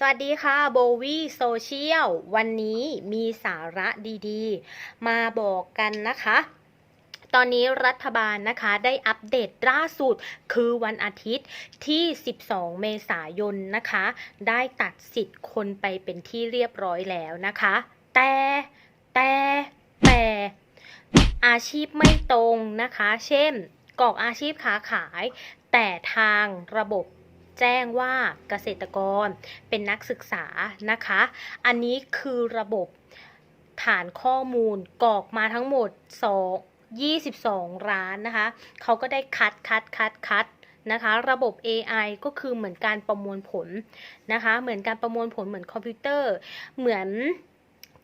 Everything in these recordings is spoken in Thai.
สวัสดีค่ะโบวี่โซเชียลวันนี้มีสาระดีๆ มาบอกกันนะคะ ตอนนี้รัฐบาลนะคะได้อัปเดตล่าสุดคือวันอาทิตย์ที่ 12 เมษายนนะคะ ได้ตัดสิทธิ์คนไปเป็นที่เรียบร้อยแล้วนะคะ แต่แต่แต่อาชีพไม่ตรงนะคะ เช่นกรอกอาชีพค้าขาย แต่ทางระบบ แจ้งว่าเกษตรกรเป็นนักศึกษานะคะ อันนี้คือระบบฐานข้อมูลกรอกมาทั้งหมด 2 22 ร้านนะคะ เขาก็ได้คัดคัดคัดคัดนะคะระบบ AI ก็คือเหมือนการประมวลผลนะคะ เหมือนการประมวลผลเหมือนคอมพิวเตอร์ เหมือน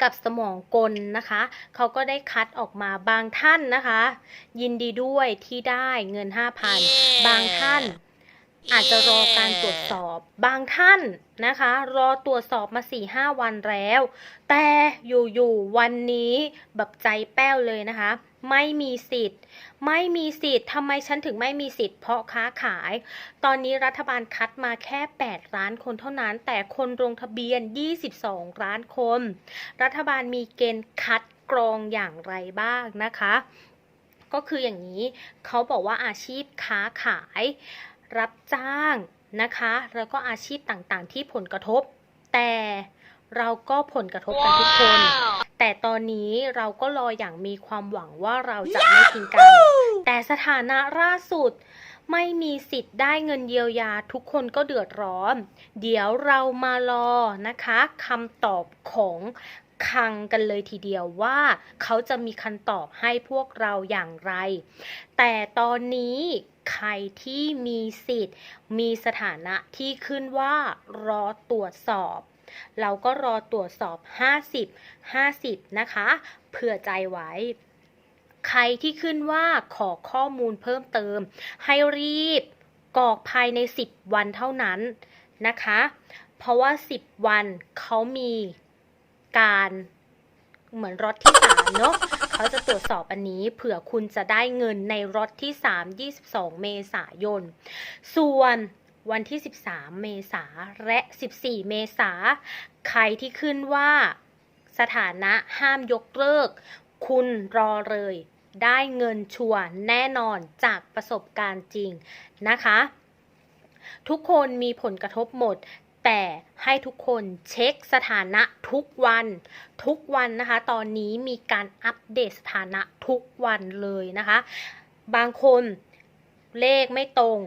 กับสมองกลนะคะ เขาก็ได้คัดออกมาบางท่านนะคะ ยินดีด้วยที่ได้เงิน 5,000 บางท่าน อาจจะรอการตรวจสอบบางท่านนะคะ รอตรวจสอบมา4ี่ห้าวันแล้ว แต่อยู่ๆวันนี้แบบใจแป้วเลยนะคะ ไม่มีสิทธิ์ ไม่มีสิทธิ์ทำไมฉันถึงไม่มีสิทธิ์เพราะค้าขาย ตอนนี้รัฐบาลคัดมาแค่ 8 ล้านคนเท่านั้น แต่คนลงทะเบียน 22 ล้านคน รัฐบาลมีเกณฑ์คัดกรองอย่างไรบ้างนะคะ ก็คืออย่างนี้เขาบอกว่าอาชีพค้าขาย รับจ้างนะคะ แล้วก็อาชีพต่างๆ ที่ผลกระทบ แต่เราก็ผลกระทบกันทุกคน แต่ตอนนี้เราก็รออย่างมีความหวังว่าเราจะไม่ทิ้งกัน แต่สถานะล่าสุดไม่มีสิทธิ์ได้เงินเยียวยาทุกคนก็เดือดร้อน เดี๋ยวเรามารอนะคะคำตอบของ คังกันเลยทีเดียวว่าเขาจะมีคำตอบให้พวกเราอย่างไร แต่ตอนนี้ใครที่มีสิทธิ์ มีสถานะที่ขึ้นว่ารอตรวจสอบ เราก็รอตรวจสอบ 50 50 นะคะ เผื่อใจไว้ ใครที่ขึ้นว่าขอข้อมูลเพิ่มเติม ให้รีบกรอกภายใน 10 วันเท่านั้นนะคะ เพราะว่า 10 วันเขามี การเหมือนรถที่3เนอะเขาจะตรวจสอบอันนี้เผื่อคุณจะได้เงินในรถที่ 3 22 เมษายน ส่วนวันที่ 13 เมษาและ 14 เมษาใครที่ขึ้นว่าสถานะห้ามยกเลิก คุณรอเลย ได้เงินชัวร์แน่นอนจากประสบการณ์จริงนะคะ ทุกคนมีผลกระทบหมด แต่ให้ทุกคนเช็คสถานะทุกวัน ทุกวันนะคะ ตอนนี้มีการอัปเดตสถานะทุกวันเลยนะคะ บางคนเลขไม่ตรง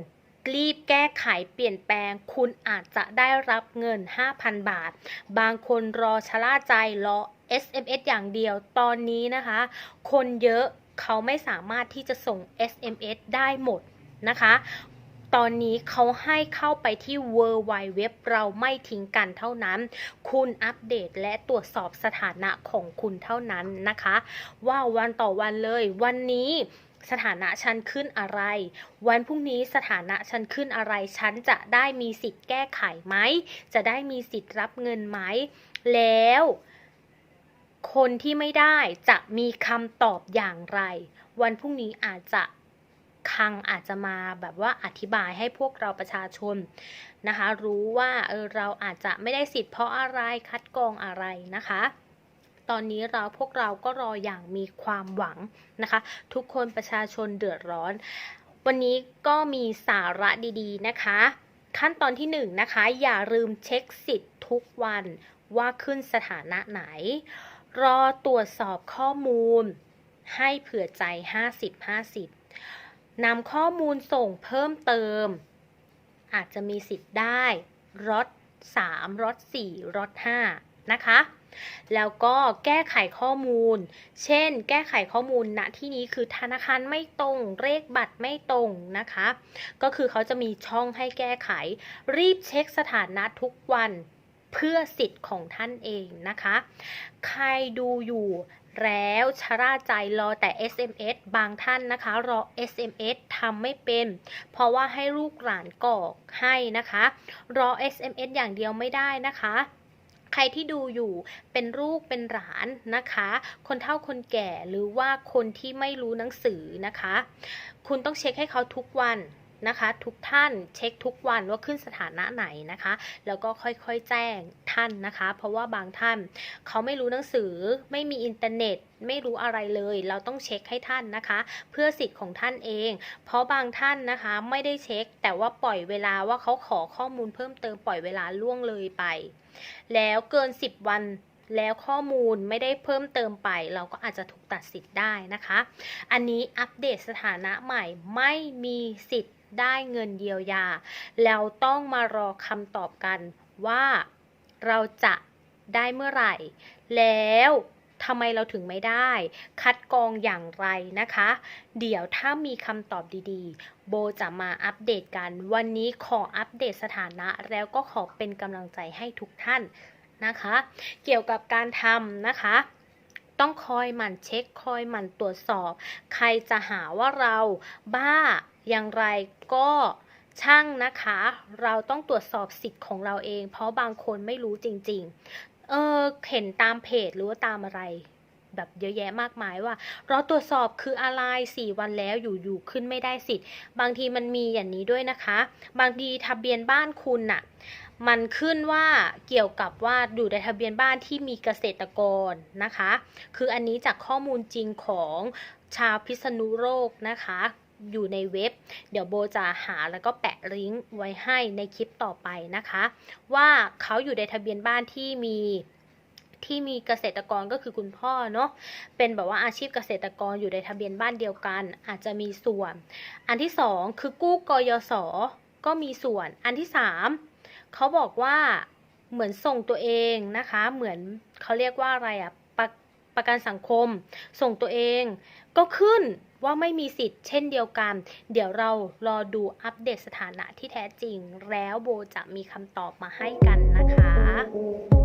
รีบแก้ไขเปลี่ยนแปลง คุณอาจจะได้รับเงิน 5,000 บาท บางคนรอชะล่าใจรอ SMS อย่างเดียวตอนนี้นะคะ คนเยอะเขาไม่สามารถที่จะส่ง SMS ได้หมดนะคะ ตอนนี้เขาให้เข้าไปที่ w w w เราไม่ทิ้งกันเท่านั้น คุณอัปเดตและตรวจสอบสถานะของคุณเท่านั้นนะคะ ว่าวันต่อวันเลยวันนี้สถานะฉันขึ้นอะไร วันพรุ่งนี้สถานะฉันขึ้นอะไร ฉันจะได้มีสิทธิ์แก้ไขไหม จะได้มีสิทธิ์รับเงินไหม แล้ว คนที่ไม่ได้จะมีคำตอบอย่างไร วันพรุ่งนี้อาจจะ คังอาจจะมาแบบว่าอธิบายให้พวกเราประชาชนนะคะ รู้ว่าเออเราอาจจะไม่ได้สิทธิ์เพราะอะไรคัดกรองอะไรนะคะตอนนี้เราพวกเราก็รออย่างมีความหวังนะคะ ทุกคนประชาชนเดือดร้อน วันนี้ก็มีสาระดีๆนะคะ ขั้นตอนที่1นงนะคะ อย่าลืมเช็คสิทธิ์ทุกวันว่าขึ้นสถานะไหน รอตรวจสอบข้อมูล ให้เผื่อใจ 50-50 นำข้อมูลส่งเพิ่มเติม อาจจะมีสิทธิ์ได้รถ3รถ4รถ5นะคะ แล้วก็แก้ไขข้อมูล เช่น แก้ไขข้อมูลณที่นี้คือธนาคารไม่ตรง เลขบัตรไม่ตรงนะคะ ก็คือเขาจะมีช่องให้แก้ไข รีบเช็คสถานะทุกวันเพื่อสิทธิ์ของท่านเองนะคะ ใครดูอยู่ แล้วชะล่าใจรอแต่ SMS บางท่านนะคะ รอ SMS ทำไม่เป็น เพราะว่าให้ลูกหลานกรอกให้นะคะ รอ SMS อย่างเดียวไม่ได้นะคะใครที่ดูอยู่เป็นลูกเป็นหลานนะคะ คนเฒ่าคนแก่หรือว่าคนที่ไม่รู้หนังสือนะคะ คุณต้องเช็คให้เขาทุกวัน นะคะ ทุกท่านเช็คทุกวันว่าขึ้นสถานะไหนนะคะ แล้วก็ค่อยๆแจ้งท่านนะคะ เพราะว่าบางท่านเขาไม่รู้หนังสือไม่มีอินเทอร์เน็ตไม่รู้อะไรเลย เราต้องเช็คให้ท่านนะคะ เพื่อสิทธิ์ของท่านเอง เพราะบางท่านนะคะไม่ได้เช็ค แต่ว่าปล่อยเวลาว่าเขาขอข้อมูลเพิ่มเติมปล่อยเวลาล่วงเลยไป แล้วเกิน 10 วันแล้วข้อมูลไม่ได้เพิ่มเติมไป เราก็อาจจะถูกตัดสิทธิ์ได้นะคะ อันนี้อัปเดตสถานะใหม่ไม่มีสิทธิ์ ได้เงินเยียวยา แล้วต้องมารอคำตอบกันว่าเราจะได้เมื่อไหร่ แล้วทำไมเราถึงไม่ได้ คัดกรองอย่างไรนะคะ เดี๋ยวถ้ามีคำตอบดีๆ โบจะมาอัปเดตกัน วันนี้ขออัปเดตสถานะ แล้วก็ขอเป็นกำลังใจให้ทุกท่านนะคะ เกี่ยวกับการทำนะคะ ต้องคอยหมั่นเช็ค คอยหมั่นตรวจสอบ ใครจะหาว่าเราบ้า อย่างไรก็ช่างนะคะ เราต้องตรวจสอบสิทธิ์ของเราเอง เพราะบางคนไม่รู้จริง ๆ เออเห็นตามเพจหรือว่าตามอะไร แบบเยอะแยะมากมายว่า เราตรวจสอบคืออะไรสี่วันแล้วอยู่ๆขึ้นไม่ได้สิทธิ์ บางทีมันมีอย่างนี้ด้วยนะคะ บางทีทะเบียนบ้านคุณน่ะ มันขึ้นว่าเกี่ยวกับว่าอยู่ในทะเบียนบ้านที่มีเกษตรกรนะคะ คืออันนี้จากข้อมูลจริงของชาวพิษณุโลกนะคะ อยู่ในเว็บ เดี๋ยวโบจะหาแล้วก็แปะลิงก์ไว้ให้ในคลิปต่อไปนะคะ ว่าเขาอยู่ในทะเบียนบ้านที่มีที่มีเกษตรกรก็คือคุณพ่อเนาะเป็นแบบว่าอาชีพเกษตรกรอยู่ในทะเบียนบ้านเดียวกัน อาจจะมีส่วน อันที่สองคือกู้กยศก็มีส่วน อันที่สามเขาบอกว่าเหมือนส่งตัวเองนะคะ เหมือนเขาเรียกว่าอะไรอะประประกันสังคม ส่งตัวเองก็ขึ้น ว่าไม่มีสิทธิ์เช่นเดียวกัน เดี๋ยวเรารอดูอัปเดตสถานะที่แท้จริง แล้วโบจะมีคำตอบมาให้กันนะคะ